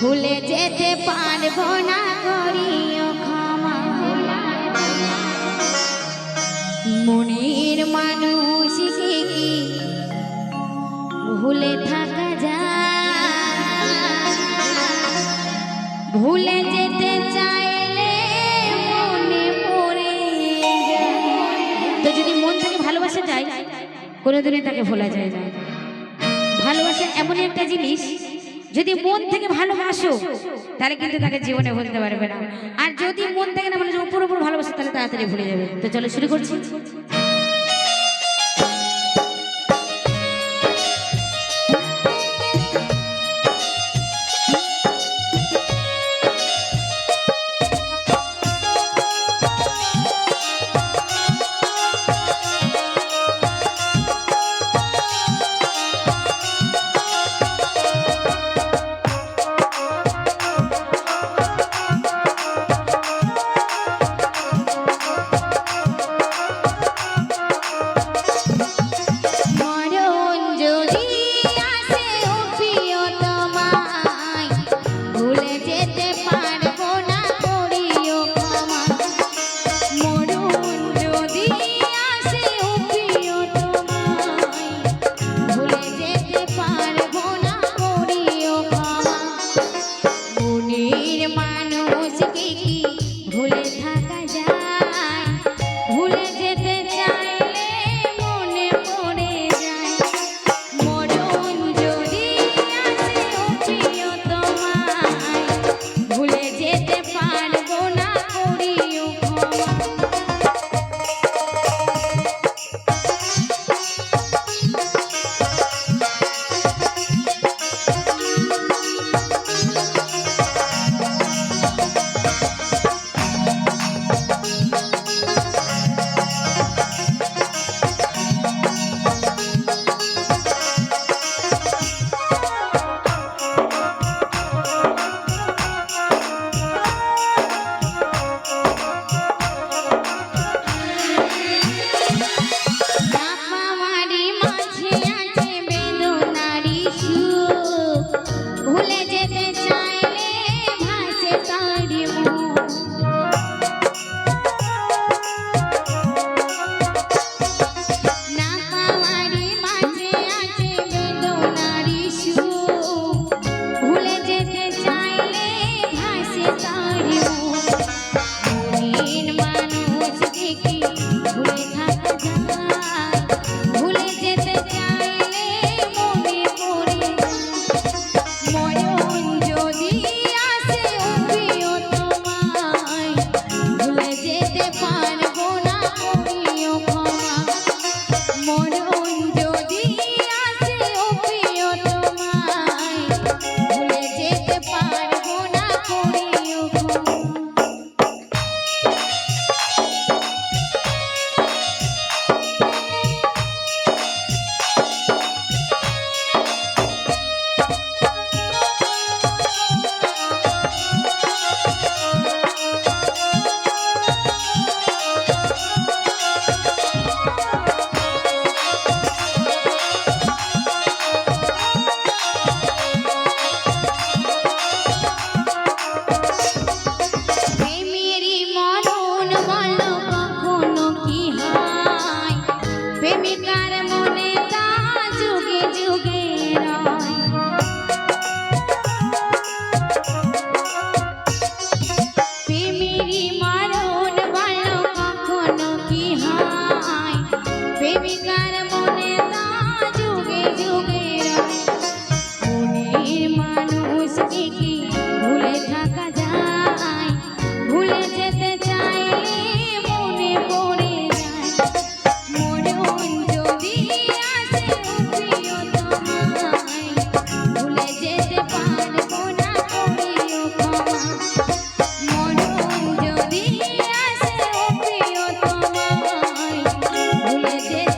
ভুলে যেতে পারব না, করিও ক্ষমা। মনের মানুষকে কি ভুলে থাকা যায়? ভুলে যেতে চাইলে মনে পড়ে তো যদি মন থেকে ভালোবাসা যায় কোনোদিনই তাকে ভোলা যায় না। ভালোবাসা এমনই একটা জিনিস যদি মন থেকে ভালোবাসো তাহলে কিন্তু তাকে জীবনে ভুলতে পারবে না। আর যদি মন থেকে না ভালোবাসো উপর উপর ভালোবাসো তাহলে তাড়াতাড়ি ভুলে যাবে। তো চলো শুরু করছি। আজকে কি i'm got a movie. Yeah.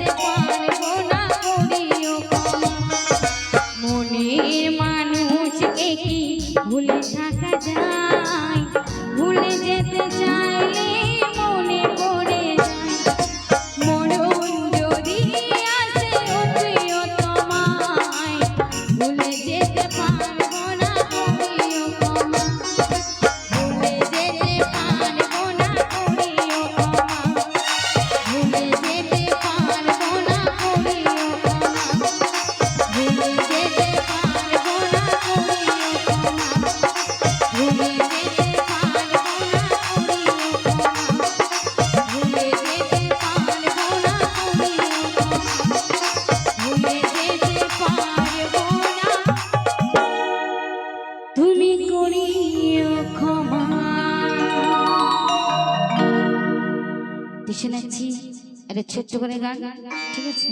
ছোট্ট করে গান ঠিক আছে?